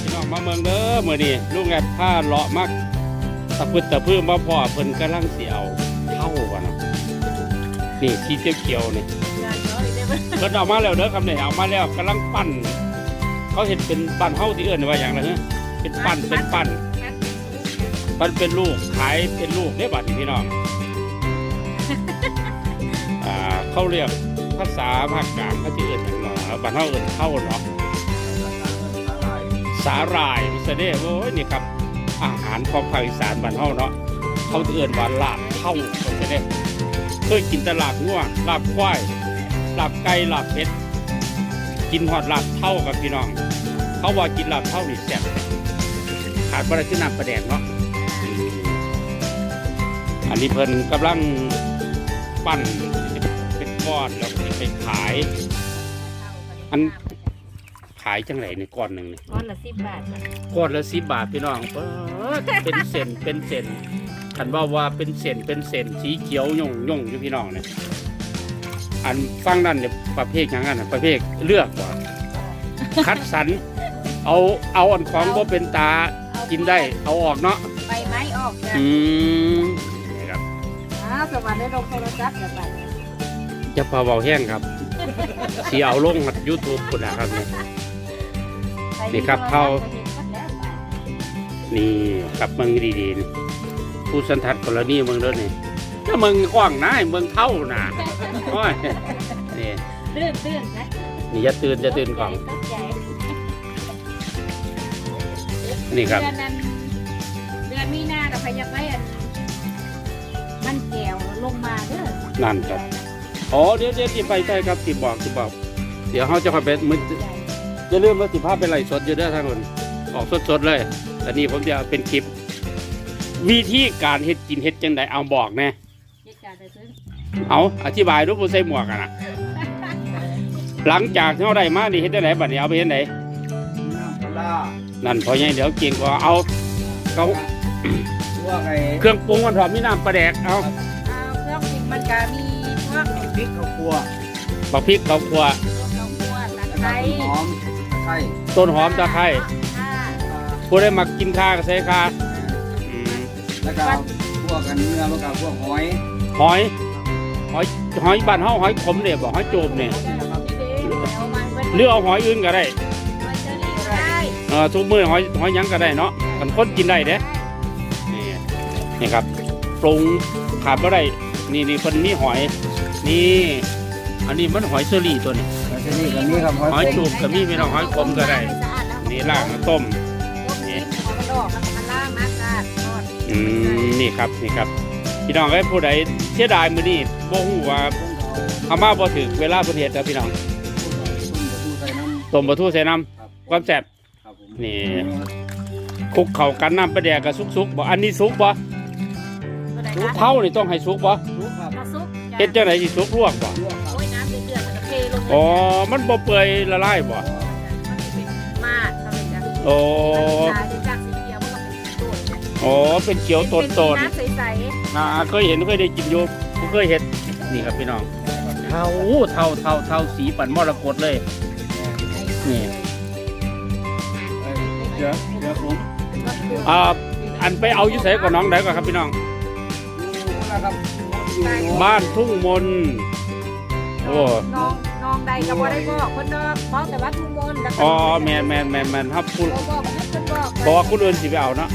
พี่น้องมาเมืองเด้อมื้อนี้ลุงแอดผ้าเลาะมักตะพึดตะพื้มาพ่อเพิ่นกำลังสิเอาเท่าว่ะเนาะนี่สีเขียวๆนี่งานน้อยได้ไหมเพิ่นเอามาแล้วเด้อครับนี่เอามาแล้วกำลังปั้นเขาเห็นเป็นปั้นเฮาที่เอื่นว่าอย่างไรเนอะเป็นปั้นเป็นปั้นปั้นเป็นลูกขายเป็นลูกได้บัดนี้พี่น้อง อ่าเขาเรียกภาษาภาคกลางเขาที่เอื่นอย่างเนาะบ้านเฮาเอื่นเข้าเนาะสาหร่ายมิสเด้โอ้ยนี่ครับอาหารของภาคอีสานบ้านเฮาเนาะเขาเอื่นว่าลาบเท่ามิสเด้เคยกินแต่ลาบงัวลาบควายลาบไก่ลาบเป็ดกินหอดลาบเท่ากับพี่น้อง เขาว่ากินลาบเท่านี่แซ่บขาดบริขึ้นน้ำประแดงเนาะอันนี้เพิ่นกำลัง ปั้นเป็นก้อนแล้วก็สิไปขาย อันขายจังไรในก้อนหนึ่งนี่ก้อนละสิบบาทค่ะก้อนละสิบบาทพี่น้องเปิดเป็นเส้นเป็นเส้นคันว่าว่าเป็นเส้นเป็นเส้นสีเขียวย่งย่งอยู่พี่น้องเนี่ยอันฟังนั่นเนี่ยประเภทอย่างนั้นน่ะประเภทเลือกก่อนคัดสรรเอาเอาอันของบ่เป็นตากินได้ เอาออกเนาะใบไม้ออกจ้ะอืมนี่ครับอ้าวสวัสดีลงโทรศัพท์กันไปจะพาเบาแห้งครับสีเอาลงยูทูบคุณนะครับเนี่ย นี่ครับเข้า นี่กับเมืองดีๆนี่ผู้สันทัดกรณีเมืองเด้อนี่ถ้าเมืองกว้างนะเมืองเท่านะโอ้ยนี่ตื่นตื่นนะนี่อย่าตื่นอย่าตื่นก่อนตกใจนี่ครับ เดือนนั้นเดือนมีนาเราพยายามไปอัน มันแก้วลงมาเด้อนั่นครับ อ๋อเดี๋ยวเดี๋ยวที่ไปใช่ครับที่บอกที่บอก เดี๋ยวเขาจะคอยไปมือจะเริ่าลืมว่าสิภาพเป็นไรสดอยู่เด้อทางคนออกสดๆเลยแต่นี่ผมจะเอาเป็นคลิป วิธีการเฮ็ดกินเฮ็ดจังไดเอาบอกแน่เหตุการณ์เกิดขึ้นเอาอธิบายรูปผู้ใส่หมวกกันนะหลังจากที่เขาได้มานี่เฮ็ดได้ไหนบัดนี้เอาไปเฮ็ดไหนน้ำปลาร้านั่นพอยังเดี๋ยวเก่งก็เอาเขาพ วกไอ้เครื่องปรุงมันพร้อมมีน้ำปลาแดกเอาอ้าวเครื่องปรุงมันก็มีพวกพริกข้าวคั่วบักพริกข้าวคั่วข้าวคั่วตะแล้วไคก็ร้ต้นหอมตะไคร้ต้นหอมตะไคร้ข่าผู้ได้มากินข้าก็ใส่ข้าอืมแล้วก็พวกกันเนื้อมันก็พวกหอยหอยหอยหอยบ้านเฮาหอยขมเนี่ยบ่หอยโจมเนี่ยเอามาเป็นหรือเอาหอยอื่นก็ได้หอยเชอรี่ก็ได้ เออทุกมื้อหอยหอยหยังก็ได้เนาะกันคนกินได้เด้นี่ นี่ครับปรุงขาดบ่ได้นี่นี่เพิ่นมีหอย นี่ อันนี้มันหอยเชอรี่ตัวนี้ แล้วที่นี่ก็มีครับหอยหอยขมจูบก็มีพี่น้องหอยขมก็ได้ นี่ล่างมาต้ม นี่หัวมันดอกแล้วมันล่างนะกาดทอดอืมนี่ครับนี่ครับพี่น้องเอ้ยผู้ใดเสียดายมื้อนี้บ่ฮู้ว่าเอามาบ่ถึงเวลาเพิ่นเฮ็ดแล้วพี่น้องต้มปลาทูใส่น้ต้มปลาทูใส่น้ำความแซ่บำครับผมนี่คลุกเข้ากันน้ำปลาแดกกับสุกๆบ่อันนี้สุกบ่ตัวไห นสุกคะเท่านี่ต้องให้สุกบ่ทุกครับน้ำซุปเฮ็ดจังไดสิสุกลวกบ่ลวกครับโอ้ยน้ำเดือดๆแล้วก็เทลงอ๋อมันบ่เปื่อยละลายบ่มาดทำไมจ๊ะโอ้ตายจากสีเขียวมันก็เป็นตัวโอ้เป็นเขียวโตนน้ำใสๆอ่าเคยเห็นเคยได้กินอยู่บ่เคยเห็นนี่ครับพี่น้องเท่าเท่าเท่าเท่าสีปันมรกตเลยนี่เอ้ยเดี๋ยวเดี๋ยวผมๆอ่าอันไปเอาอยู่ไสก่อนน้องได้ก่อนครับพี่น้องอยู่ นะครับอยู่บ้านทุ่งมน โอ้ น้องน้องใดก็บ่ได้บอกเพิ่นเนาะเพราะแต่ว่าทุกมนต์แล้วก็อ๋อแมนแมนแมนแมนครับคุณบ่บอกเพิ่นบอกบอกว่าคุณเอินสิไปเอาเนาะ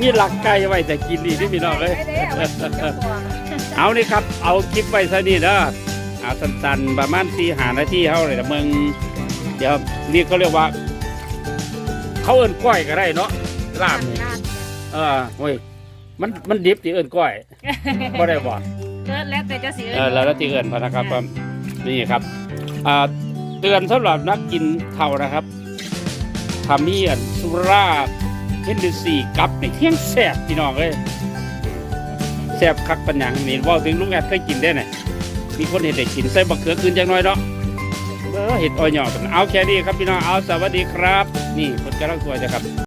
นี่หลักไก่ไว้แต่กินดีที่พี่น้องเลย เอานี่ครับ เอาคลิปไว้ซะนี่เด้อเอาสั้นๆประมาณสี่หานาทีเท่าเลยละมึงเดี๋ยวนี่เขาเรียกว่า เขาเอินก้อยก็ได้เนาะลาบนี่เออโอ้ย มันมันดิบที่เอินก้อยก็ได้บ่เกิดแล้วแต่จะสิเออแล้วที่เอินพะนะครับว่านี่ครับอ่าเตือนสำหรับนักกินเท่านะครับทามีอันสุราเฮนเดซีกับในเที่ยงแซ่บพี่น้องเอ้ยแซ่บคักปัญญังนี่เว่าถึงลุงแอดเคยกินได้ไหนมีคนเห็นได้กินใส่บักเขือคืนจังน้อยเนาะเออเห็ดอ้อยหยอกกันเอาแค่นี้ครับพี่น้องเอาสวัสดีครับ นี่คนกำลังตัวจะครับ